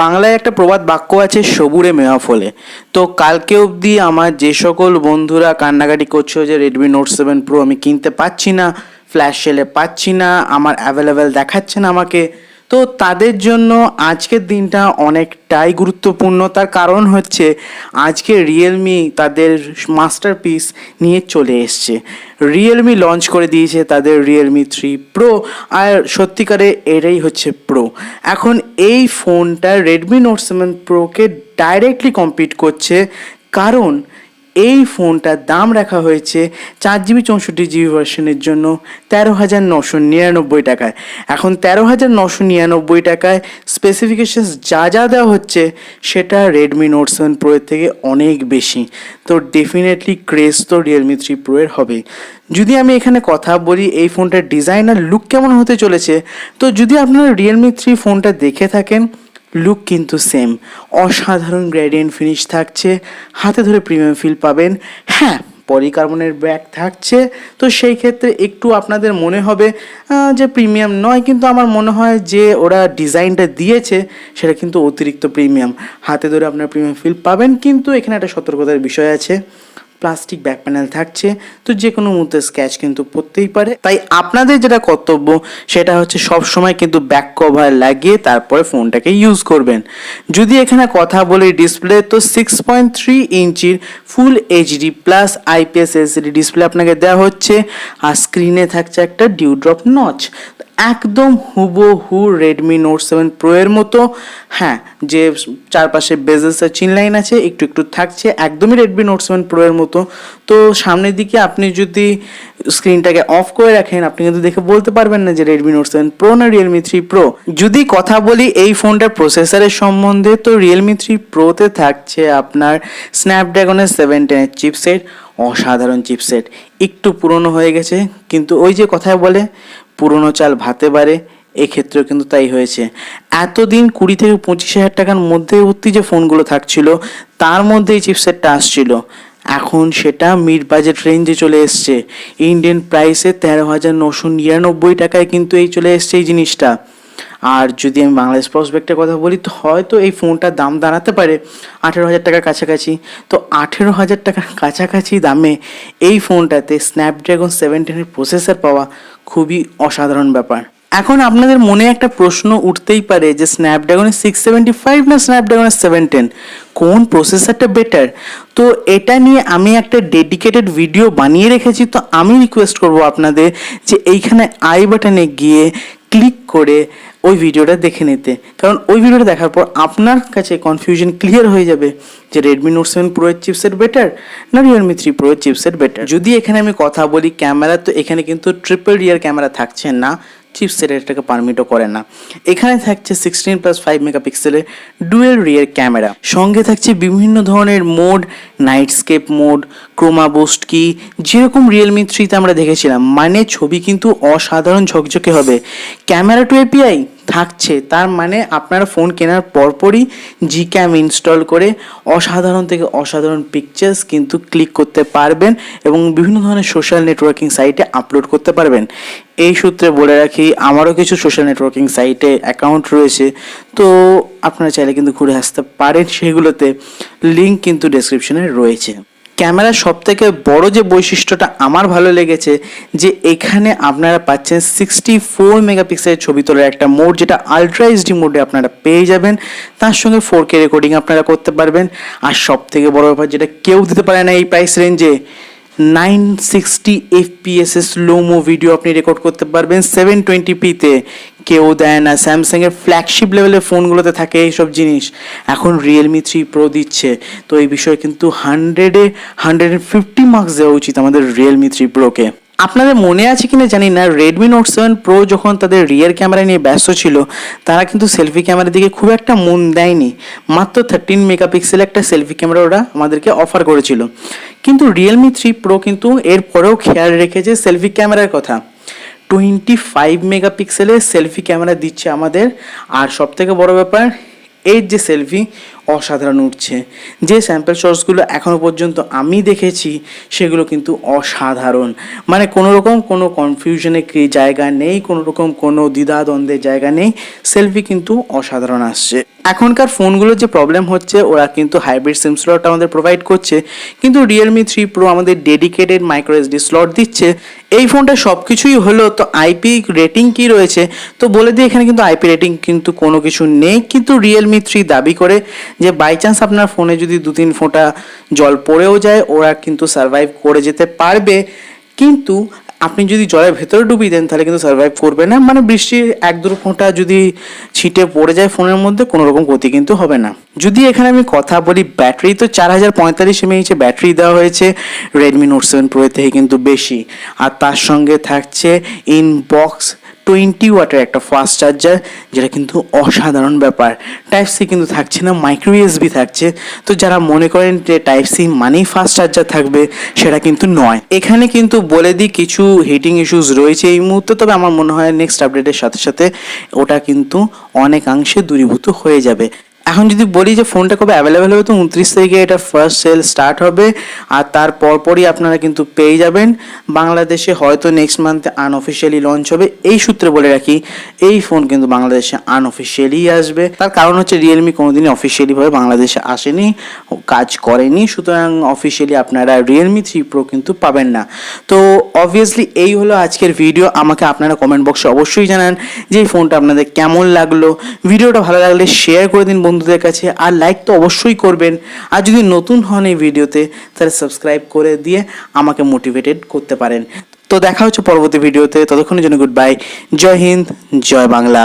বাংলায় একটা প্রবাদ বাক্য আছে, সবুরে মেওয়া ফলে। তো কালকে অবধি আমার যে সকল বন্ধুরা কান্নাকাটি করছে যে রেডমি নোট সেভেন প্রো আমি কিনতে পাচ্ছি না ফ্ল্যাশ সেলে পাচ্ছি না, আমার অ্যাভেলেবেল দেখাচ্ছে না আমাকে তো তাদের জন্য আজকের দিনটা অনেকটাই গুরুত্বপূর্ণ। তার কারণ হচ্ছে আজকে রিয়েলমি তাদের মাস্টারপিস নিয়ে চলে এসছে। রিয়েলমি লঞ্চ করে দিয়েছে তাদের রিয়েলমি থ্রি প্রো আর সত্যিকারে এটাই হচ্ছে প্রো এখন এই ফোনটা রেডমি নোট সেভেন প্রোকে ডাইরেক্টলি কম্পিট করছে। কারণ এই ফোনটার দাম রাখা হয়েছে চার জিবি চৌষট্টি জিবি ভার্সনের জন্য তেরো হাজার নশো নিরানব্বই টাকায়। এখন তেরো হাজার নশো নিরানব্বই টাকায় স্পেসিফিকেশনস যা যা দেওয়া হচ্ছে সেটা রেডমি নোট সেভেন প্রোয়ের থেকে অনেক বেশি। তো ডেফিনেটলি ক্রেজ তো রিয়েলমি থ্রি প্রোয়ের হবে যদি আমি এখানে কথা বলি, এই ফোনটার ডিজাইন আর লুক কেমন হতে চলেছে, তো যদি আপনারা রিয়েলমি থ্রি ফোনটা দেখে থাকেন লুক কিন্তু সেম অসাধারণ গ্রেডিয়েন্ট ফিনিশ থাকছে, হাতে ধরে প্রিমিয়াম ফিল পাবেন। হ্যাঁ পলিকার্বনের ব্যাগ থাকছে, তো সেই ক্ষেত্রে একটু আপনাদের মনে হবে যে প্রিমিয়াম নয়, কিন্তু আমার মনে হয় যে ওরা ডিজাইনটা দিয়েছে, সেটা কিন্তু অতিরিক্ত প্রিমিয়াম হাতে ধরে আপনার প্রিমিয়াম ফিল পাবেন, কিন্তু এখানে একটা সতর্কতার বিষয় আছে। প্লাস্টিক ব্যাক প্যানেল থাকছে। তো যে কোনো মুহূর্তে স্ক্যাচ কিন্তু পড়তেই পারে। তাই আপনাদের যেটা কর্তব্য, সেটা হচ্ছে সব সময় কিন্তু ব্যাক কভার লাগিয়ে তারপরে ফোনটাকে ইউজ করবেন। যদি এখানে কথা বলি ডিসপ্লে তো সিক্স পয়েন্ট থ্রি ইঞ্চির full HD plus IPS LCD display আপনাকে দেওয়া হচ্ছে। আর স্ক্রিনে থাকছে একটা ডিউড্রপ নচ একদম হুবহু রেডমি নোট সেভেন প্রো এর মতো। হ্যাঁ যে চারপাশে বেজেসের চিন লাইন আছে, একটু একটু থাকছে, একদমই রেডমি নোট সেভেন প্রো এর মতো। তো সামনের দিকে আপনি যদি স্ক্রিনটাকে অফ করে রাখেন, আপনি কিন্তু দেখে বলতে পারবেন না যে রেডমি নোট সেভেন প্রো না রিয়েলমি থ্রি প্রো যদি কথা বলি এই ফোনটার প্রসেসরের সম্বন্ধে, তো রিয়েলমি থ্রি প্রোতে থাকছে আপনার স্ন্যাপড্রাগনের সেভেন টেনের চিপসেট অসাধারণ চিপসেট একটু পুরনো হয়ে গেছে, কিন্তু ওই যে কথায় বলে পুরনো চাল ভাতে বাড়ে, এক্ষেত্রেও কিন্তু তাই হয়েছে। এতদিন কুড়ি থেকে পঁচিশ হাজার টাকার মধ্যবর্তী যে ফোনগুলো থাকছিল, তার মধ্যে এই চিপসেটটা আসছিল। এখন সেটা মিড বাজেট রেঞ্জে চলে এসছে। ইন্ডিয়ান প্রাইসে তেরো হাজার নশো নিরানব্বই টাকায় কিন্তু এই চলে এসছে এই জিনিসটা। আর যদি আমি বাংলাদেশ প্রসপেক্টের কথা বলি, তো হয়তো এই ফোনটার দাম দাঁড়াতে পারে আঠেরো হাজার টাকার কাছাকাছি। তো আঠেরো হাজার টাকার কাছাকাছি দামে এই ফোনটাতে স্ন্যাপড্রাগন সেভেন্টিনের প্রসেসর পাওয়া খুবই অসাধারণ ব্যাপার। এখন আপনাদের মনে একটা প্রশ্ন উঠতেই পারে যে স্ন্যাপড্রাগনের সিক্স সেভেন্টি ফাইভ না স্ন্যাপড্রাগনের সেভেন টেন কোন প্রসেসরটা বেটার তো এটা নিয়ে আমি একটা ডেডিকেটেড ভিডিও বানিয়ে রেখেছি, তো আমি রিকোয়েস্ট করব আপনাদের যে এইখানে আই বাটনে গিয়ে ক্লিক করে ওই ভিডিওটা দেখে নিতে। কারণ ওই ভিডিওটা দেখার পর আপনার কাছে কনফিউশন ক্লিয়ার হয়ে যাবে যে রেডমি নোট সেভেন প্রো এর চিপসেট বেটার না রিয়েলমি থ্রি প্রো এর চিপসেট বেটার যদি এখানে আমি কথা বলি ক্যামেরা তো এখানে কিন্তু ট্রিপল রিয়ার ক্যামেরা থাকছে না চিপসেট এটাকে পারমিটও করে না। এখানে থাকছে সিক্সটিন প্লাস ফাইভ মেগাপিক্সেলের ডুয়েল রিয়ার ক্যামেরা সঙ্গে থাকছে বিভিন্ন ধরনের mode nightscape mode chroma boost কি? যেরকম রিয়েলমি থ্রিতে আমরা দেখেছিলাম মানে ছবি কিন্তু অসাধারণ ঝকঝকে হবে। ক্যামেরা টু এপিআই থাকছে, তার মানে আপনারা ফোন কেনার পরপরই জি ক্যাম ইনস্টল করে অসাধারণ থেকে অসাধারণ পিকচার্স কিন্তু ক্লিক করতে পারবেন এবং বিভিন্ন ধরনের সোশ্যাল নেটওয়ার্কিং সাইটে আপলোড করতে পারবেন। এই সূত্রে বলে রাখি, আমারও কিছু সোশ্যাল নেটওয়ার্কিং সাইটে অ্যাকাউন্ট রয়েছে। তো আপনারা চাইলে কিন্তু ঘুরে আসতে পারেন সেগুলোতে। লিঙ্ক কিন্তু ডেসক্রিপশনে রয়েছে। ক্যামেরার সব থেকে বড় যে বৈশিষ্ট্যটা আমার ভালো লেগেছে, যে এখানে আপনারা পাচ্ছেন সিক্সটি ফোর মেগাপিক্সেলের ছবি তোলার একটা মোড যেটা আলট্রা এইচডি মোডে আপনারা পেয়ে যাবেন। তার সঙ্গে ফোর কে রেকর্ডিং আপনারা করতে পারবেন। আর সব থেকে বড় ব্যাপার যেটা কেউ দিতে পারে না এই প্রাইস রেঞ্জে nine sixty FPS slomo video আপনি রেকর্ড করতে পারবেন। সেভেন টোয়েন্টি পিতে কেউ দেয় না। স্যামসাংয়ের ফ্ল্যাগশিপ লেভেলের ফোনগুলোতে থাকে এইসব জিনিস। এখন রিয়েলমি থ্রি প্রো দিচ্ছে। তো এই বিষয়ে কিন্তু হান্ড্রেডে হান্ড্রেড ফিফটি মার্কস দেওয়া উচিত আমাদের রিয়েলমি থ্রি প্রোকে আপনাদের মনে আছে কিনা জানি না রেডমি নোট সেভেন প্রো যখন তাদের রিয়ার ক্যামেরা নিয়ে ব্যস্ত ছিল, তারা কিন্তু সেলফি ক্যামেরার দিকে খুব একটা মন দেয়নি। মাত্র থার্টিন মেগাপিক্সেল একটা সেলফি ক্যামেরা ওরা আমাদেরকে অফার করেছিল। কিন্তু রিয়েলমি থ্রি প্রো কিন্তু এরপরেও খেয়াল রেখেছে সেলফি ক্যামেরার কথা। টোয়েন্টি ফাইভ মেগাপিক্সেলের সেলফি ক্যামেরা দিচ্ছে আমাদের। আর সব থেকে বড় ব্যাপার, এর যে সেলফি অসাধারণ উঠছে। যে স্যাম্পল শটসগুলো এখনও পর্যন্ত আমি দেখেছি, সেগুলো কিন্তু অসাধারণ। মানে কোনো রকম কোনো জায়গা নেই কোনো রকম কোনো দ্বিধাদ্বন্দ্বের জায়গা নেই সেলফি কিন্তু অসাধারণ আসছে। এখনকার ফোনগুলোর যে প্রবলেম হচ্ছে, ওরা কিন্তু হাইব্রিড সিম স্লট আমাদের প্রোভাইড করছে, কিন্তু রিয়েলমি থ্রি প্রো আমাদের ডেডিকেটেড মাইক্রো এসডি স্লট দিচ্ছে। এই ফোনটা সব কিছুই হলো, তো আইপি রেটিং কি রয়েছে? তো বলে দিই, এখানে কিন্তু আইপি রেটিং কিন্তু কোনো কিছু নেই, কিন্তু রিয়েলমি থ্রি দাবি করে যে বাই চান্স আপনার ফোনে যদি দু তিন ফোঁটা জল পড়েও যায়, ওরা কিন্তু সার্ভাইভ করে যেতে পারবে। কিন্তু আপনি যদি জলের ভেতরে ডুবিয়ে দেন, তাহলে কিন্তু সার্ভাইভ করবে না। মানে বৃষ্টির এক দু ফোঁটা যদি ছিটে পড়ে যায় ফোনের মধ্যে, কোনো রকম ক্ষতি কিন্তু হবে না। যদি এখানে আমি কথা বলি ব্যাটারি তো চার হাজার পঁয়তাল্লিশ এমএইচে ব্যাটারি দেওয়া হয়েছে। রেডমি নোট সেভেন প্রো থেকে কিন্তু বেশি। আর তার সঙ্গে থাকছে ইনবক্স টোয়েন্টি ওয়াটের একটা ফাস্ট চার্জার, যেটা কিন্তু অসাধারণ ব্যাপার। টাইপ সি কিন্তু থাকছে না মাইক্রো ইউএসবি থাকছে। তো যারা মনে করেন যে টাইপ সি মানেই ফাস্ট চার্জার থাকবে, সেটা কিন্তু নয়। এখানে কিন্তু বলে দিই, কিছু হিটিং ইস্যুস রয়েছে এই মুহূর্তে, তবে আমার মনে হয় নেক্সট আপডেটের সাথে সাথে ওটা কিন্তু অনেকাংশে দূরীভূত হয়ে যাবে। এখন যদি বলি যে ফোনটা কবে অ্যাভেলেবেল হবে, তো উনত্রিশ তারিখে এটা ফার্স্ট সেল স্টার্ট হবে। আর তার পরপরই আপনারা কিন্তু পেয়ে যাবেন। বাংলাদেশে হয়তো নেক্সট মান্থে আনঅফিসিয়ালি লঞ্চ হবে। এই সূত্রে বলে রাখি, এই ফোন কিন্তু বাংলাদেশে আনঅফিসিয়ালি আসবে। তার কারণ হচ্ছে রিয়েলমি কোনোদিনই অফিসিয়ালিভাবে বাংলাদেশে আসেনি, কাজ করেনি। সুতরাং অফিসিয়ালি আপনারা রিয়েলমি থ্রি প্রো কিন্তু পাবেন না। তো অবভিয়াসলি এই হলো আজকের ভিডিও আমাকে আপনারা কমেন্ট বক্সে অবশ্যই জানান যে এই ফোনটা আপনাদের কেমন লাগল। ভিডিওটা ভালো লাগলে শেয়ার করে দিন বন্ধুদের কাছে আর লাইক তো অবশ্যই করবেন। আর যদি নতুন হন এই ভিডিওতে, তাহলে সাবস্ক্রাইব করে দিয়ে আমাকে মোটিভেটেড করতে পারেন। তো দেখা হচ্ছে পরবর্তী ভিডিওতে, ততক্ষণের জন্য গুড বাই জয় হিন্দ, জয় বাংলা।